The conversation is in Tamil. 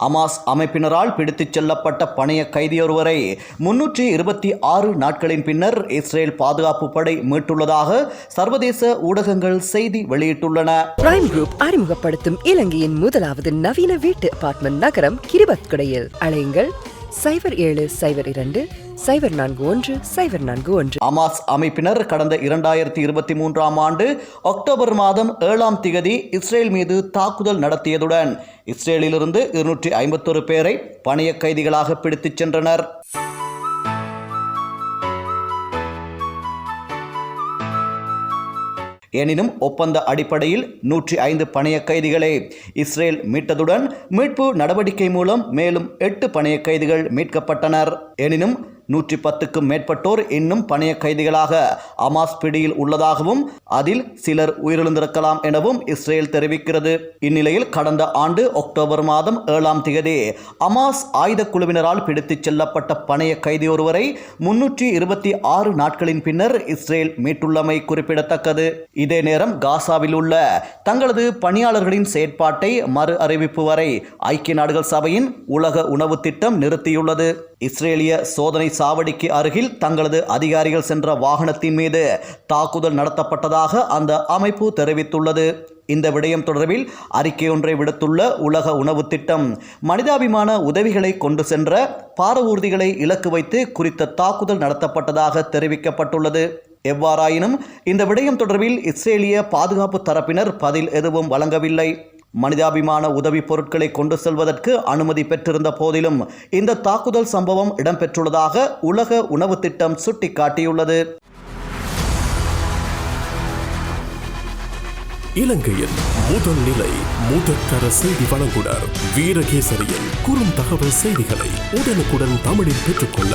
அமாஸ் அமைப்பினரால் பிடித்துச் செல்லப்பட்ட பணைய கைதியொருவரை முன்னூற்றி இருபத்தி ஆறு நாட்களின் பின்னர் இஸ்ரேல் பாதுகாப்பு படை மீட்டுள்ளதாக சர்வதேச ஊடகங்கள் செய்தி வெளியிட்டுள்ளன. பிரைம் குரூப் அறிமுகப்படுத்தும் இலங்கையின் முதலாவது நவீன வீட்டு அபார்ட்மெண்ட் நகரம் கிரிபத்குடையில் அழையுங்கள் சைபர் ஏழு சைபர் இரண்டு சைபர் நான்கு ஒன்று சைபர் நான்கு ஒன்று. அமாஸ் அமைப்பினர் கடந்த இரண்டாயிரத்தி இருபத்தி மூன்றாம் ஆண்டு அக்டோபர் மாதம் ஏழாம் திகதி இஸ்ரேல் மீது தாக்குதல் நடத்தியதுடன் இஸ்ரேலிலிருந்து இருநூற்றி ஐம்பத்தொரு பேரை பணிய கைதிகளாக பிடித்துச் சென்றனர். எனினும் ஒப்பந்த அடிப்படையில் நூற்றி ஐந்து பணைய கைதிகளை இஸ்ரேல் மீட்டதுடன் மீட்பு நடவடிக்கை மூலம் மேலும் எட்டு பணைய கைதிகள் மீட்கப்பட்டனர். எனினும் நூற்றி பத்துக்கும் மேற்பட்டோர் இன்னும் பணைய கைதிகளாக அமாஸ் பிடியில் உள்ளதாகவும் அதில் சிலர் உயிரிழந்திருக்கலாம் எனவும் இஸ்ரேல் தெரிவிக்கிறது. இந்நிலையில் கடந்த ஆண்டு அக்டோபர் மாதம் ஏழாம் தேதி அமாஸ் ஆயுத குழுவினரால் பிடித்துச் செல்லப்பட்ட பணைய கைதி ஒருவரை முன்னூற்றி இருபத்தி ஆறு நாட்களின் பின்னர் இஸ்ரேல் மீட்டுள்ளமை குறிப்பிடத்தக்கது. இதே நேரம் காசாவில் உள்ள தங்களது பணியாளர்களின் செயற்பாட்டை மறு அறிவிப்பு வரை ஐக்கிய நாடுகள் சபையின் உலக உணவு திட்டம் நிறுத்தியுள்ளது. இஸ்ரேலிய சோதனை சாவடிக்கு அருகில் தங்களது அதிகாரிகள் சென்ற வாகனத்தின் மீது தாக்குதல் நடத்தப்பட்டதாக அந்த அமைப்பு தெரிவித்துள்ளது. இந்த விடயம் தொடர்பில் அறிக்கை ஒன்றை விடுத்துள்ள உலக உணவு திட்டம் மனிதாபிமான உதவிகளை கொண்டு சென்ற பாரவூர்திகளை இலக்கு வைத்து குறித்த தாக்குதல் நடத்தப்பட்டதாக தெரிவிக்கப்பட்டுள்ளது. எவ்வாறாயினும் இந்த விடயம் தொடர்பில் இஸ்ரேலிய பாதுகாப்பு தரப்பினர் பதில் எதுவும் வழங்கவில்லை. மனிதாபிமான உதவி பொருட்களை கொண்டு செல்வதற்கு அனுமதி பெற்றிருந்த போதிலும் இந்த தாக்குதல் சம்பவம் இடம்பெற்றுள்ளதாக உலக உணவு திட்டம் சுட்டிக்காட்டியுள்ளது. இலங்கையின் முதல் நிலை முதற்கர செய்தி வழங்குனர் வீரகேசரியின் குறும் தகவல் செய்திகளை உடனுக்குடன் தமிழில் பெற்றுக்கொள்ள